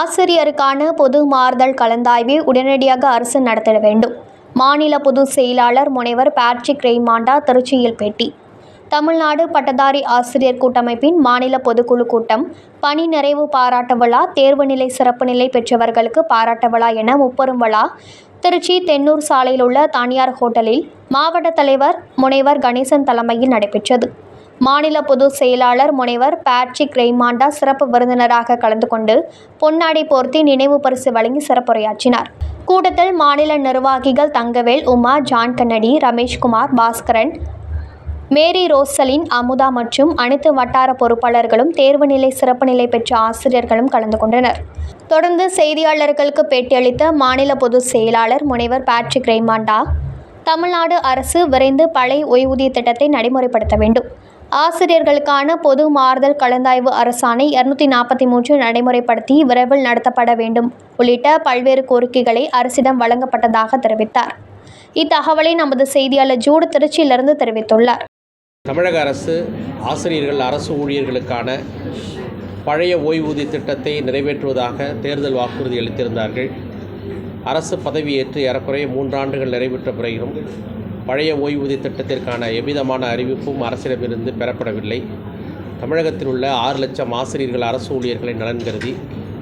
ஆசிரியருக்கான பொது மாறுதல் கலந்தாய்வை உடனடியாக அரசு நடத்திட வேண்டும். மாநில பொதுச் செயலாளர் முனைவர் பேட்ரிக் ரெய்மாண்டா திருச்சியில் பேட்டி. தமிழ்நாடு பட்டதாரி ஆசிரியர் கூட்டமைப்பின் மாநில பொதுக்குழு கூட்டம் பணி நிறைவு பாராட்டு விழா தேர்வு நிலை சிறப்பு நிலை பெற்றவர்களுக்கு பாராட்டு விழா என முப்பெரும் விழா திருச்சி தென்னூர் சாலையில் உள்ள தனியார் ஹோட்டலில் மாவட்ட தலைவர் முனைவர் கணேசன் தலைமையில் நடைபெற்றது. மாநில பொதுச் செயலாளர் முனைவர் பேட்ரிக் ரெய்மாண்டா சிறப்பு விருந்தினராக கலந்து கொண்டு பொன்னாடை போர்த்தி நினைவு பரிசு வழங்கி சிறப்புரையாற்றினார். கூட்டத்தில் மாநில நிர்வாகிகள் Thangavel Uma John Kennedy Rameshkumar Bhaskaran Mary Rosalin Amudha மற்றும் அனைத்து வட்டார பொறுப்பாளர்களும் தேர்வு நிலை சிறப்பு நிலை பெற்ற ஆசிரியர்களும் கலந்து கொண்டனர். தொடர்ந்து செய்தியாளர்களுக்கு பேட்டியளித்த மாநில பொதுச் செயலாளர் முனைவர் பேட்ரிக் ரெய்மாண்டா தமிழ்நாடு அரசு விரைந்து பழைய ஓய்வூதிய திட்டத்தை நடைமுறைப்படுத்த வேண்டும். ஆசிரியர்களுக்கான பொது மாறுதல் கலந்தாய்வு அரசாணை இருநூத்தி நாற்பத்தி மூன்று நடைமுறைப்படுத்தி விரைவில் நடத்தப்பட வேண்டும் உள்ளிட்ட பல்வேறு கோரிக்கைகளை அரசிடம் வழங்கப்பட்டதாக தெரிவித்தார். இத்தகவலை நமது செய்தியாளர் ஜூடு திருச்சியிலிருந்து தெரிவித்துள்ளார். தமிழக அரசு ஆசிரியர்கள் அரசு ஊழியர்களுக்கான பழைய ஓய்வூதிய திட்டத்தை நிறைவேற்றுவதாக தேர்தல் வாக்குறுதி அளித்திருந்தார்கள். அரசு பதவியேற்று ஏறக்குறைய மூன்றாண்டுகள் நிறைவேற்ற பிறகும் பழைய ஓய்வூதிய திட்டத்திற்கான எவ்விதமான அறிவிப்பும் அரசிடமிருந்து பெறப்படவில்லை. தமிழகத்தில் உள்ள ஆறு லட்சம் ஆசிரியர்கள் அரசு ஊழியர்களை நலன் கருதி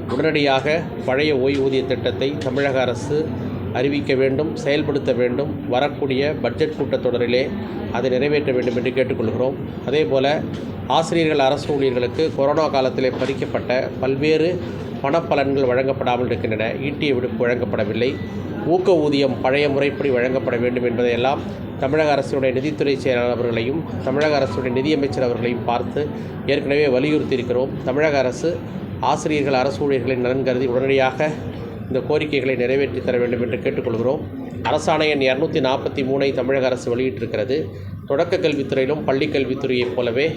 உடனடியாக பழைய ஓய்வூதிய திட்டத்தை தமிழக அரசு அறிவிக்க வேண்டும் செயல்படுத்த வேண்டும். வரக்கூடிய பட்ஜெட் கூட்டத்தொடரிலே அதை நிறைவேற்ற வேண்டும் என்று கேட்டுக்கொள்கிறோம். அதேபோல ஆசிரியர்கள் அரசு ஊழியர்களுக்கு கொரோனா காலத்திலே பறிக்கப்பட்ட பல்வேறு பணப்பலன்கள் வழங்கப்படாமல் இருக்கின்றன. ஈட்டிய விடுப்பு வழங்கப்படவில்லை. ஊக்க ஊதியம் பழைய முறைப்படி வழங்கப்பட வேண்டும் என்பதையெல்லாம் தமிழக அரசினுடைய நிதித்துறை செயலாளர் அவர்களையும் தமிழக அரசுடைய நிதியமைச்சர் அவர்களையும் பார்த்து ஏற்கனவே வலியுறுத்தி இருக்கிறோம் தமிழக அரசு ஆசிரியர்கள் அரசு ஊழியர்களின் நலன் கருதி உடனடியாக இந்த கோரிக்கைகளை நிறைவேற்றி தர வேண்டும் என்று கேட்டுக்கொள்கிறோம். அரசாணை எண் இரநூத்தி நாற்பத்தி மூணை தமிழக அரசு வெளியிட்டிருக்கிறது. தொடக்க கல்வித்துறையிலும் பள்ளிக்கல்வித்துறையைப் போலவே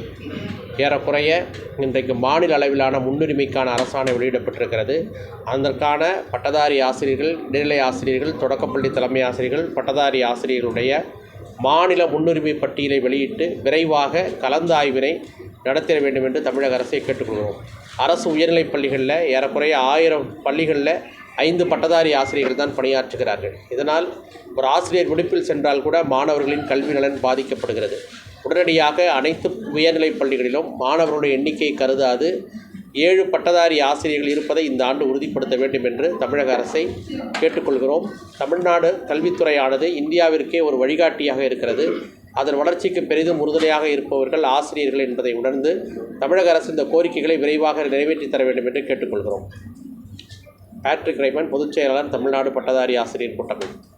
ஏறக்குறைய இன்றைக்கு மாநில அளவிலான முன்னுரிமைக்கான அரசாணை வெளியிடப்பட்டிருக்கிறது. அதற்கான பட்டதாரி ஆசிரியர்கள் இடைநிலை ஆசிரியர்கள் தொடக்கப்பள்ளி தலைமை ஆசிரியர்கள் பட்டதாரி ஆசிரியர்களுடைய மாநில முன்னுரிமை பட்டியலை வெளியிட்டு விரைவாக கலந்தாய்வினை நடத்திட வேண்டும் என்று தமிழக அரசை கேட்டுக்கொள்கிறோம். அரசு உயர்நிலைப் பள்ளிகளில் ஏறக்குறைய ஆயிரம் பள்ளிகளில் ஐந்து பட்டதாரி ஆசிரியர்கள் தான் பணியாற்றுகிறார்கள். இதனால் ஒரு ஆசிரியர் விடுப்பில் சென்றால் கூட மாணவர்களின் கல்வி நலன் பாதிக்கப்படுகிறது. உடனடியாக அனைத்து உயர்நிலைப் பள்ளிகளிலும் மாணவர்களுடைய எண்ணிக்கை கருதாது. ஏழு பட்டதாரி ஆசிரியர்கள் இருப்பதை இந்த ஆண்டு உறுதிப்படுத்த வேண்டும் என்று தமிழக அரசை கேட்டுக்கொள்கிறோம். தமிழ்நாடு கல்வித்துறையானது இந்தியாவிற்கே ஒரு வழிகாட்டியாக இருக்கிறது. அதன் வளர்ச்சிக்கு பெரிதும் உறுதுணையாக இருப்பவர்கள் ஆசிரியர்கள் என்பதை உணர்ந்து தமிழக அரசு இந்த கோரிக்கைகளை விரைவாக நிறைவேற்றி தர வேண்டும் என்று கேட்டுக்கொள்கிறோம். பேட்ரிக் ரைமன் பொதுச் செயலாளர் தமிழ்நாடு பட்டதாரி ஆசிரியர் கூட்டமைப்பு.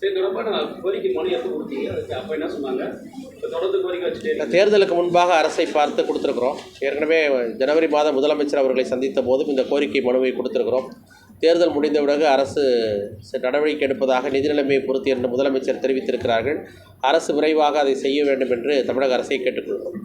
சரி தொடர்பான கோரிக்கை மனு எப்போ கொடுத்தீங்க? அதுக்கு அப்போ என்ன சொன்னாங்க? இப்போ தொடர்ந்து கோரிக்கை வச்சுட்டே இந்த தேர்தலுக்கு முன்பாக அரசை பார்த்து கொடுத்துருக்குறோம். ஏற்கனவே ஜனவரி மாதம் முதலமைச்சர் அவர்களை சந்தித்த போதும் இந்த கோரிக்கை மனுவை கொடுத்துருக்குறோம். தேர்தல் முடிந்த பிறகு அரசு நடவடிக்கை எடுப்பதாக நிதி நிலைமையை பொறுத்து என்று முதலமைச்சர் தெரிவித்திருக்கிறார்கள். அரசு விரைவாக அதை செய்ய வேண்டும் என்று தமிழக அரசை கேட்டுக்கொள்கிறோம்.